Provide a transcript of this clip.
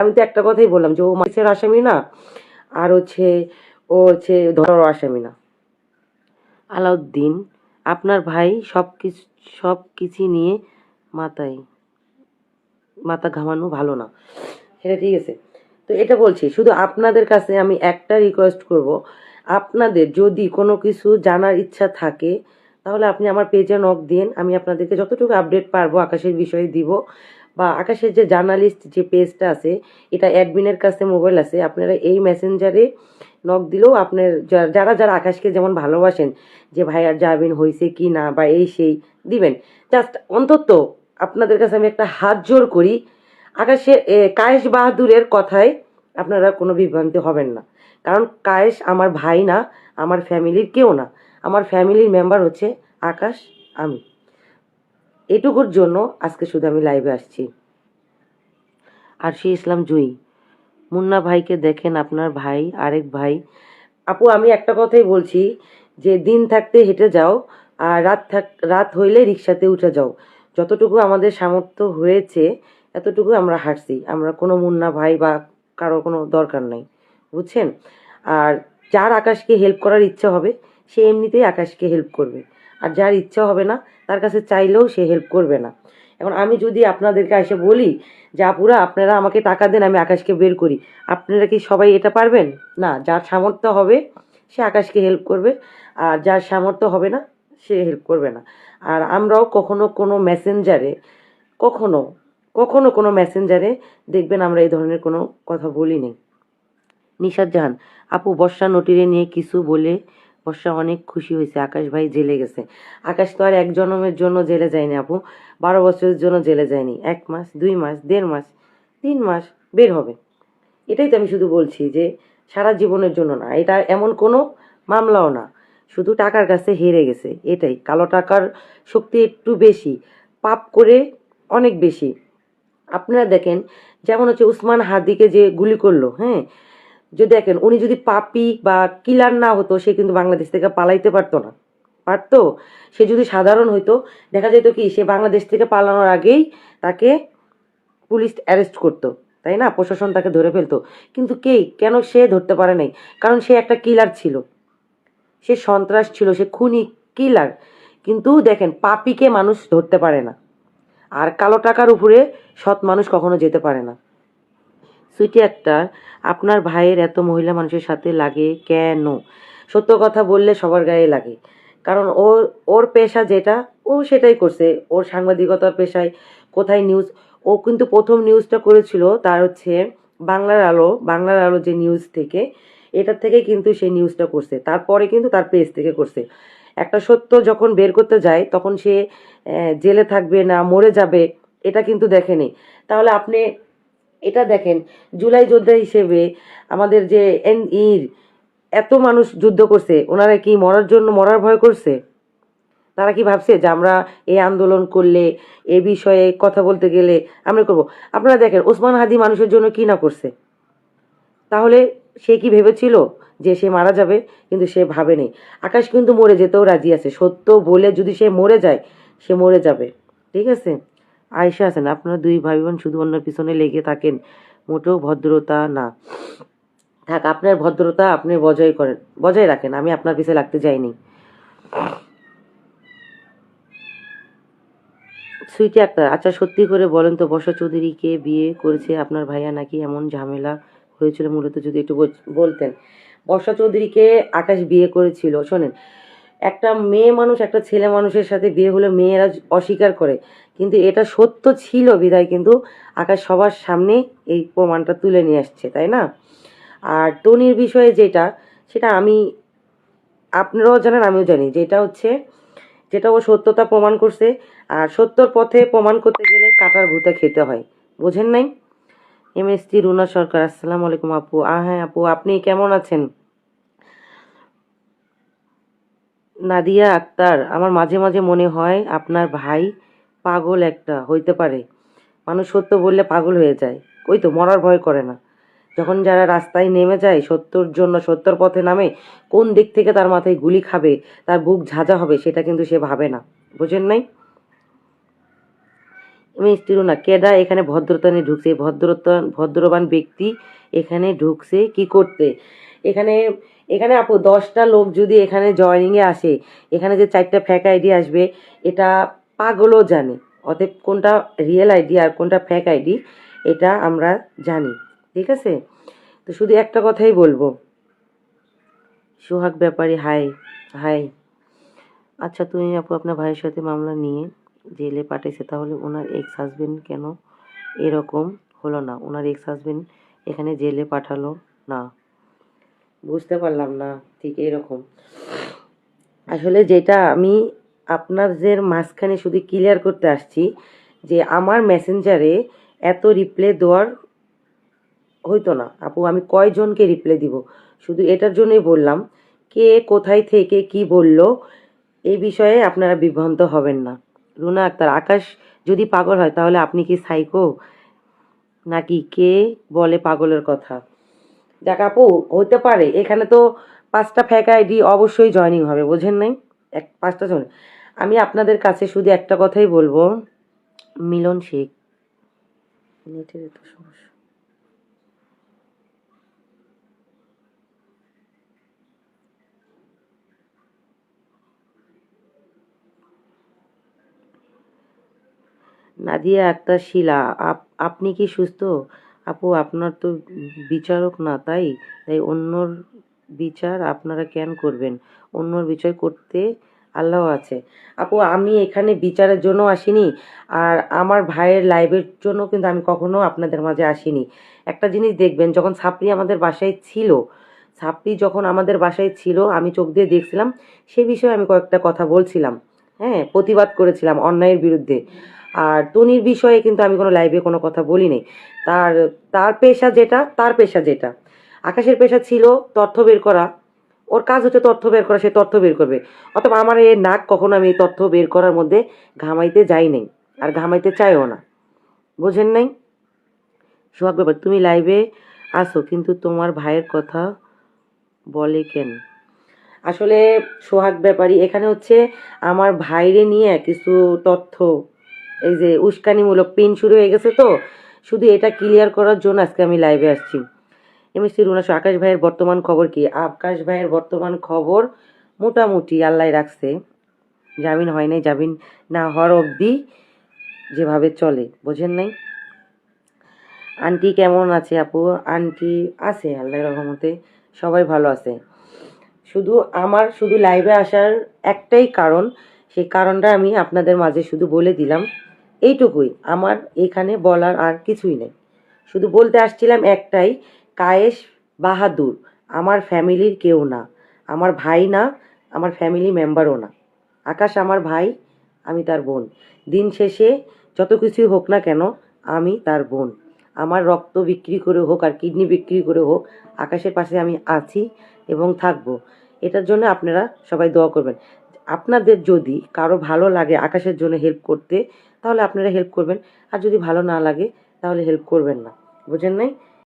আমি তো একটা কথাই বললাম যে ও মাছের আসামি না, আর হচ্ছে ও হচ্ছে ধরার আসামি না। আলাউদ্দিন, আপনার ভাই সব কিছু সব কিছু নিয়ে মাথায়, মাথা ঘামানো ভালো না। সেটা ঠিক আছে। তো এটা বলছি, শুধু আপনাদের কাছে আমি একটা রিকোয়েস্ট করব, আপনাদের যদি কোনো কিছু জানার ইচ্ছা থাকে, তাহলে আপনি আমার পেজে নক দিন, আমি আপনাদেরকে যতটুকু আপডেট পারব, আকাশের বিষয়ে দিব। বা আকাশের যে জার্নালিস্ট যে পেজটা আছে এটা অ্যাডমিনের কাছে মোবাইল আছে আপনারা এই মেসেঞ্জারে নক দিলেও আপনার যারা যারা আকাশকে যেমন ভালোবাসেন যে ভাইয়ার যাবেন হয়েছে কি না বা এই সেই দিবেন। জাস্ট অন্তত আপনাদের কাছে আমি একটা হাত জোর করি আকাশে এ, কায়েস বাহাদুরের কথায় আপনারা কোনো বিভ্রান্তি হবেন না। কারণ কায়েস আমার ভাই না আমার ফ্যামিলির কেউ না। আমার ফ্যামিলির মেম্বার হচ্ছে আকাশ আমি। এটুকুর জন্য আজকে শুধু আমি লাইভে আসছি। আর সে ইসলাম জুই মুন্না ভাইকে দেখেন আপনার ভাই, আরেক ভাই। আপু, আমি একটা কথাই বলছি যে, দিন থাকতে হেঁটে যাও আর রাত থাক, রাত হইলে রিক্সাতে উঠে যাও। যতটুকু আমাদের সামর্থ্য হয়েছে এতটুকু আমরা হাঁটছি। আমরা কোনো মুন্না ভাই বা কারও কোনো দরকার নাই। বুঝছেন? আর যার আকাশকে হেল্প করার ইচ্ছা হবে, সে এমনিতেই আকাশকে হেল্প করবে। আর যার ইচ্ছা হবে না, তার কাছে চাইলেও সে হেল্প করবে না। এখন আমি যদি আপনাদেরকে এসে বলি যে, আপুরা, আপনারা আমাকে টাকা দেন, আমি আকাশকে বের করি। আপনারা কি সবাই এটা পারবেন? না, যার সামর্থ্য হবে, সে আকাশকে হেল্প করবে, আর যার সামর্থ্য হবে না, সে হেল্প করবে না। আর আমরাও কখনো কোনো মেসেঞ্জারে কখনো কখনো কোনো মেসেঞ্জারে দেখবেন আমরা এই ধরনের কোনো কথা বলিনি। নিশাদ জাহান, আপু, বর্ষা নটিরে নিয়ে কিছু বলে বর্ষা অনেক খুশি হয়েছে, আকাশ ভাই জেলে গেছে। আকাশ তো আর এক জন্মের জন্য জেলে যায়নি আপু, বারো বছরের জন্য জেলে যায়নি। এক মাস, দুই মাস, দেড় মাস, তিন মাস বের হবে। এটাই তো আমি শুধু বলছি যে, সারা জীবনের জন্য না, এটা এমন কোনো মামলাও না। শুধু টাকার কাছে হেরে গেছে, এটাই। কালো টাকার শক্তি একটু বেশি, পাপ করে অনেক বেশি। আপনারা দেখেন, যেমন হচ্ছে উসমান হাদিকে যে গুলি করল হ্যাঁ যে দেখেন, উনি যদি পাপি বা কিলার না হতো, সে কিন্তু বাংলাদেশ থেকে পালাইতে পারতো না। পারতো? সে যদি সাধারণ হইতো, দেখা যেত কি, সে বাংলাদেশ থেকে পালানোর আগেই তাকে পুলিশ অ্যারেস্ট করতো, তাই না? প্রশাসন তাকে ধরে ফেলতো। কিন্তু কে, কেন সে ধরতে পারে নাই? কারণ সে একটা কিলার ছিল। সে সন্ত্রাস ছিল, সে খুনি কিলার। কিন্তু দেখেন, পাপিকে মানুষ ধরতে পারে না। আর কালো টাকার উপরে সৎ মানুষ কখনো যেতে পারে না। সুইটি আক্তার আপনার ভাইয়ের এত মহিলা মানুষের সাথে লাগে কেন? সত্য কথা বললে সবার গায়ে লাগে। কারণ ওর ওর পেশা যেটা, ও সেটাই করছে। ওর সাংবাদিকতার পেশায় কোথায় নিউজ ও কিন্তু প্রথম নিউজটা করেছিল তার হচ্ছে বাংলার আলো বাংলার আলো যে নিউজ থেকে, এটার থেকে কিন্তু সেই নিউজটা করছে। তারপরে কিন্তু তার পেজ থেকে করছে। একটা সত্য যখন বের করতে যায়, তখন সে জেলে থাকবে না, মরে যাবে, এটা কিন্তু দেখেনি। তাহলে আপনি এটা দেখেন, জুলাই যোদ্ধা হিসেবে আমাদের যে এন ইর এত মানুষ যুদ্ধ করছে, ওনারা কি মরার জন্য মরার ভয় করছে? তারা কি ভাবছে যে আমরা এই আন্দোলন করলে, এ বিষয়ে কথা বলতে গেলে আমরা করব? আপনারা দেখেন, ওসমান হাদি মানুষের জন্য কি না করছে? তাহলে সে কি ভেবেছিল যে সে মারা যাবে? কিন্তু সে ভাবেনি। আকাশ কিন্তু মরে যেতেও রাজি আছে। সত্য বলে যদি সে মরে যায়, সে মরে যাবে। ঠিক আছে? আয়সা আছেন, আপনারা দুই ভাই বোন শুধু অন্যের পিছনে লেগে থাকেন, মোটেও ভদ্রতা না। থাক, আপনার ভদ্রতা আপনি বজায় করেন, বজায় রাখেন, আমি আপনার পিছে লাগতে যাইনি। সুইটি আক্তার আচ্ছা সত্যি করে বলেন তো, বর্ষা চৌধুরীকে বিয়ে করেছে আপনার ভাইয়া নাকি এমন ঝামেলা হয়েছিল মূলত যদি একটু বলতেন। বর্ষা চৌধুরীকে আকাশ বিয়ে করেছিল, শোনেন একটা মেয়ে মানুষ, একটা ছেলে মানুষের সাথে বিয়ে হলে মেয়েরা অস্বীকার করে। কিন্তু এটা সত্য ছিল বিদায়, কিন্তু আকাশ সবার সামনে এই প্রমাণটা তুলে নিয়ে আসছে, তাই না? আর টনির বিষয়ে যেটা, সেটা আমি, আপনারাও জানেন, আমিও জানি, যেটা হচ্ছে, যেটা ও সত্যতা প্রমাণ করছে, আর সত্যর পথে প্রমাণ করতে গেলে কাটার ভূতে খেতে হয়। বোঝেন নাই? M S T, Runa Sarkar, আসসালামু আলাইকুম আপু। আ হ্যাঁ আপু, আপনি কেমন আছেন? নাদিয়া আক্তার, আমার মাঝে মাঝে মনে হয় আপনার ভাই পাগল একটা, হইতে পারে। মানুষ সত্য বললে পাগল হয়ে যায়। ওই তো, মরার ভয় করে না। যখন যারা রাস্তায় নেমে যায়, সত্যর জন্য সত্যর পথে নামে, কোন দিক থেকে তার মাথায় গুলি খাবে, তার বুক ঝাঁঝা হবে, সেটা কিন্তু সে ভাবে না। বোঝেন নাই? মিষ্টি না কেডা এখানে ভদ্রতা নিয়ে ঢুকছে? ভদ্রতা, ভদ্রবান ব্যক্তি এখানে ঢুকছে কি করতে? এখানে এখানে আপু, দশটা লোক যদি এখানে জয়নিংয়ে আসে, এখানে যে চারটা ফ্যাক আইডি আসবে, এটা পাগলও জানে। অতএব কোনটা রিয়েল আইডি আর কোনটা ফ্যাক আইডি এটা আমরা জানি। ঠিক আছে? তো শুধু একটা কথাই বলব। সোহাগ ব্যাপারী হাই হাই আচ্ছা তুমি আপু আপনার ভাইয়ের সাথে মামলা নিয়ে জেলে পাঠাইছে, তাহলে ওনার এক্স হাজবেন্ড কেন এরকম হলো না? ওনার এক্স হাজবেন্ড এখানে জেলে পাঠালো না। বুঝতে পারলাম না, ঠিক এরকম আসলে যেটা আমি আপনাদের মাঝখানে শুধু ক্লিয়ার করতে আসছি, যে আমার মেসেঞ্জারে এত রিপ্লে দেওয়ার হইতো না। আপু, আমি কয়জনকে রিপ্লাই দিব? শুধু এটার জন্যই বললাম, কে কোথায় থেকে কি বলল, এই বিষয়ে আপনারা বিভ্রান্ত হবেন না। রুনা আক্তার, আকাশ যদি পাগল হয় তাহলে আপনি কি সাইকো নাকি কে বলে পাগলের কথা? দেখ আপু, হতে পারে। এখানে তো পাঁচটা ফ্যাক আইডি অবশ্যই জয়নিং হবে, বোঝেন নাই? এক, পাঁচটা জন আমি আপনাদের কাছে শুধু একটা কথাই বলব। মিলন শেখ। নেটের এত সমস্যা। নাদিয়া আক্তার শিলা, আপ আপনি কি সুস্থ? আপু, আপনার তো বিচারক না, তাই? তাই অন্যর বিচার আপনারা কেন করবেন? অন্যর বিচার করতে আল্লাহ আছে। আপু, আমি এখানে বিচারের জন্য আসিনি, আর আমার ভাইয়ের লাইভের জন্য কিন্তু আমি কখনো আপনাদের মাঝে আসিনি। একটা জিনিস দেখবেন, যখন ছাপড়ি আমাদের বাসায় ছিল, ছাপড়ি যখন আমাদের বাসায় ছিল, আমি চোখ দিয়ে দেখছিলাম, সে বিষয়ে আমি কয়েকটা কথা বলছিলাম হ্যাঁ প্রতিবাদ করেছিলাম অন্যায়ের বিরুদ্ধে। আর তনির বিষয়ে কিন্তু আমি কোনো লাইভে কোনো কথা বলি বলিনি। তার তার পেশা যেটা, তার পেশা যেটা। আকাশের পেশা ছিল তথ্য বের করা। ওর কাজ হচ্ছে তথ্য বের করা, সে তথ্য বের করবে। অথবা আমার এই নাক কখনো আমি তথ্য বের করার মধ্যে ঘামাইতে যাই নাই, আর ঘামাইতে চাইও না। বোঝেন নাই? সোহাগ ব্যাপার, তুমি লাইভে আসো কিন্তু তোমার ভাইয়ের কথা বলে কেন? আসলে সোহাগ ব্যাপারী, এখানে হচ্ছে আমার ভাইরে নিয়ে কিছু তথ্য এই যে উস্কানিমূলক পেন শুরু হয়ে গেছে তো, শুধু এটা ক্লিয়ার করার জন্য আজকে আমি লাইভে আসছি। এমএসসি রুনাশো আকাশ ভাইয়ের বর্তমান খবর কি? আকাশ ভাইয়ের বর্তমান খবর মোটামুটি আল্লাহ রাখছে। জামিন হয় নাই, জামিন না হওয়ার অবধি যেভাবে চলে, বোঝেন নাই? আন্টি কেমন আছে আপু? আন্টি আছে আল্লাহর রহমতে, সবাই ভালো আছে। শুধু আমার, শুধু লাইভে আসার একটাই কারণ, সেই কারণটা আমি আপনাদের মাঝে শুধু বলে দিলাম। এইটুকুই। আমার এখানে বলার আর কিছুই নেই। শুধু বলতে আসছিলাম একটাই, কায়েশ বাহাদুর আমার ফ্যামিলির কেউ না। আমার ভাই না, আমার ফ্যামিলি মেম্বারও না। আকাশ আমার ভাই, আমি তার বোন। দিন শেষে যত কিছুই হোক না কেন, আমি তার বোন। আমার রক্ত বিক্রি করে হোক আর কিডনি বিক্রি করে হোক, আকাশের পাশে আমি আছি এবং থাকব। এটার জন্য আপনারা সবাই দোয়া করবেন। আপনাদের যদি কারও ভালো লাগে আকাশের জন্য হেল্প করতে তাহলে আপনারা হেল্প করবেন। আর যদি ভালো না লাগে, তাহলে হেল্প করবেন না। বোঝেন নাই?